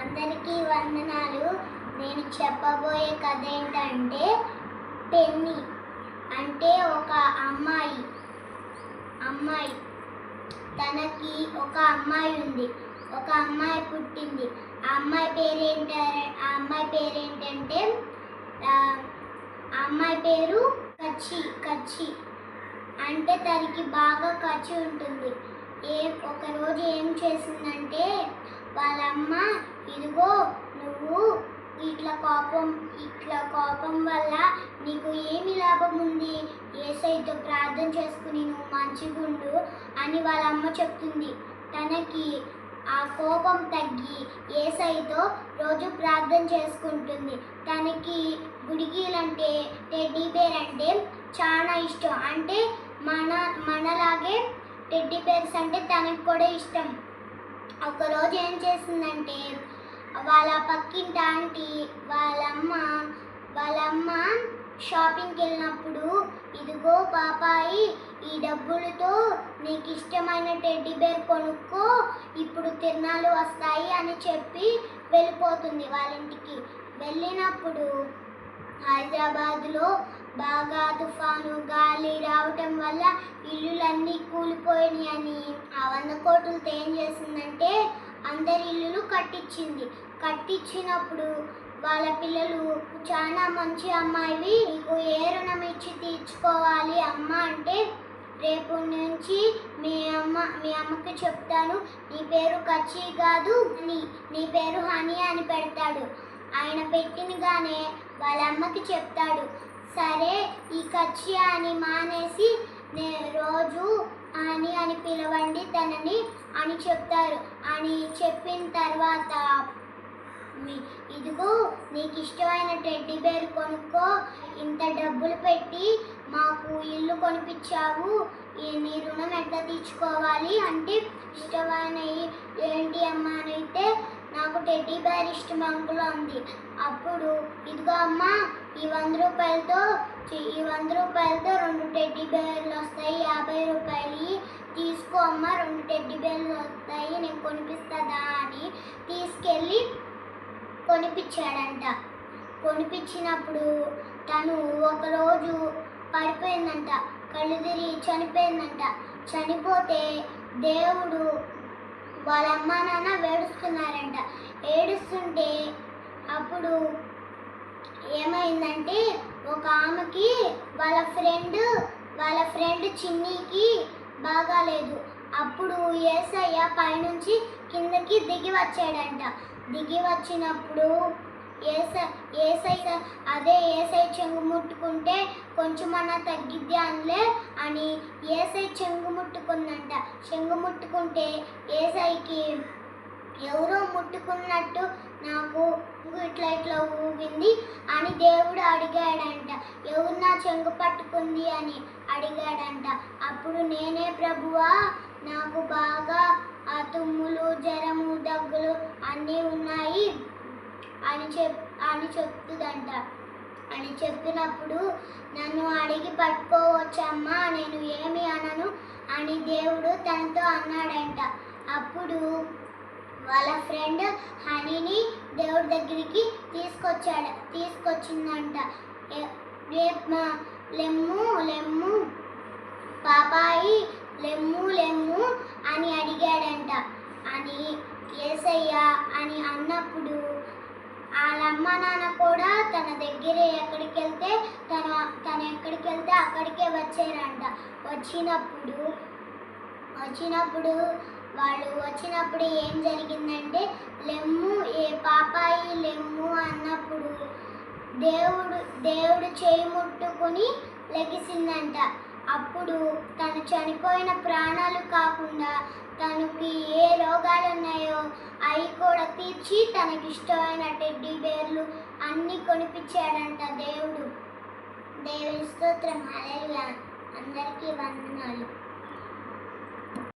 అందరికీ వందనాలు. నేను చెప్పబోయే కథ ఏంటంటే పెన్ని అంటే ఒక అమ్మాయి. అమ్మాయి. తనకి ఒక అమ్మాయి ఉంది. ఒక అమ్మాయి పుట్టింది. ఆ అమ్మాయి పేరు ఏంట ఆ అమ్మాయి పేరేంటంటే అమ్మాయి పేరు కచ్చి కచ్చి. అంటే తనకి బాగా ఖర్చు ఉంటుంది. ఏ ఒకరోజు ఏం చేసిందంటే వాళ్ళమ్మ ఇదిగో నువ్వు ఇట్లా కోపం ఇట్లా కోపం వల్ల నీకు ఏమి లాభం ఉంది ఏసైతో ప్రార్థన చేసుకుని నువ్వు మంచిగుండు అని వాళ్ళ అమ్మ చెప్తుంది. తనకి ఆ కోపం తగ్గి ఏసైతో రోజు ప్రార్థన చేసుకుంటుంది. తనకి గుడిగీలంటే టెడ్డీ బేర్ అంటే చాలా ఇష్టం. అంటే మన మనలాగే టెడ్డీ బేర్స్ అంటే తనకు కూడా ఇష్టం. ఒకరోజు ఏం చేసిందంటే వాళ్ళ పక్కింటి ఆంటీ వాళ్ళమ్మ వాళ్ళమ్మ షాపింగ్కి వెళ్ళినప్పుడు ఇదిగో పాపాయి ఈ డబ్బులతో నీకు ఇష్టమైన టెడ్డీ బేర్ కొనుక్కో ఇప్పుడు తిరణాలు వస్తాయి అని చెప్పి వెళ్ళిపోతుంది వాళ్ళ ఇంటికి వెళ్ళినప్పుడు హైదరాబాద్లో బాగా తుఫాను గాలి రావటం వల్ల ఇల్లులన్నీ కూలిపోయినాయి అని ఆ వంద కోట్లతో ఏం చేసిందంటే అందరి ఇల్లులు కట్టించింది. కట్టించినప్పుడు వాళ్ళ పిల్లలు చాలా మంచి అమ్మాయివి నీకు ఏ రుణం ఇచ్చి తీర్చుకోవాలి అమ్మ అంటే రేపు నుంచి మీ అమ్మ మీ అమ్మకి చెప్తాను నీ పేరు కచ్చి కాదు నీ నీ పేరు హనీ అని పెడతాడు. ఆయన పెట్టినగానే వాళ్ళ అమ్మకి చెప్తాడు సరే ఈ కచ్చి అని మానేసి నే రోజు అని అని పిలవండి తనని అని చెప్తారు. అని చెప్పిన తర్వాత ఇదిగో నీకు ఇష్టమైన టెడ్డీ బేర్ కొనుక్కో. ఇంత డబ్బులు పెట్టి మాకు ఇల్లు కొనిపించావు. నీ రుణం ఎంత తీర్చుకోవాలి? అంటే ఇష్టమైన ఏంటి అమ్మా అని అయితే నాకు టెడ్డీ బేర్ ఇష్టం అంకుల్ అంది. అప్పుడు ఇదిగో అమ్మ ఈ వంద రూపాయలతో ఈ వంద రూపాయలతో రెండు టెడ్డీ బేర్లు వస్తాయి. యాభై రూపాయలు తీసుకో అమ్మా రెండు టెడ్డీ బేర్లు వస్తాయి. నేను కొనిపిస్తుందా అని తీసుకెళ్ళి కొనిపించాడంట. కొనిపించినప్పుడు తను ఒకరోజు పడిపోయిందంట. కళ్ళు తిరిగి చనిపోయిందంట. చనిపోతే దేవుడు వాళ్ళ అమ్మ నాన్న వేడుస్తున్నారంట ఏడుస్తుంటే అప్పుడు ఏమైందంటే ఒక ఆమెకి వాళ్ళ ఫ్రెండ్ వాళ్ళ ఫ్రెండ్ చిన్నీకి బాగాలేదు. అప్పుడు ఏసయ్య పైనుంచి కిందకి దిగి వచ్చాడంట. దిగి వచ్చినప్పుడు ఏస ఏసై అదే ఏసై చెంగు ముట్టుకుంటే కొంచెమన్నా తగ్గిద్ది అనిలే అని ఏసై చెంగు ముట్టుకుందంట చెంగు ముట్టుకుంటే ఏసైకి ఎవరో ముట్టుకున్నట్టు నాకు ఇట్లా ఇట్లా ఊగింది అని దేవుడు అడిగాడంట. ఎవరు నా చెంగు పట్టుకుంది అని అడిగాడంట. అప్పుడు నేనే ప్రభువా? నాకు బాగా ఆ తుమ్ములు జ్వరము దగ్గులు అన్నీ ఉన్నాయి అని చెప్ అని చెప్తుందంట. అని చెప్పినప్పుడు నన్ను అడిగి పట్టుకోవచ్చమ్మా నేను ఏమి అనను అని దేవుడు తనతో అన్నాడంట. అప్పుడు వాళ్ళ ఫ్రెండ్ హనీని దేవుడి దగ్గరికి తీసుకొచ్చాడు తీసుకొచ్చిందంట. రేపు లెమ్ము లెమ్ము పాపాయి లెమ్ము లెమ్ము అని అడిగాడంట. అని ఏసయ్య అని అన్నప్పుడు వాళ్ళ అమ్మ నాన్న కూడా తన దగ్గరే ఎక్కడికి వెళ్తే తన తను ఎక్కడికి వెళ్తే అక్కడికే వచ్చారంట. వచ్చినప్పుడు వచ్చినప్పుడు వాళ్ళు వచ్చినప్పుడు ఏం జరిగిందంటే లెమ్ము ఏ పాపాయి లెమ్ము అన్నప్పుడు దేవుడు దేవుడు చేయి ముట్టుకుని లెగిసిందంట. అప్పుడు తను చనిపోయిన ప్రాణాలు కాకుండా తనకి ఏ రోగాలు ఉన్నాయో అవి కూడా తీర్చి తనకి ఇష్టమైన టెడ్డీ బేర్లు అన్నీ కొనిపించాడంట దేవుడు. దేవుని స్తోత్రం. అలెలుగా అందరికీ వందనాలు.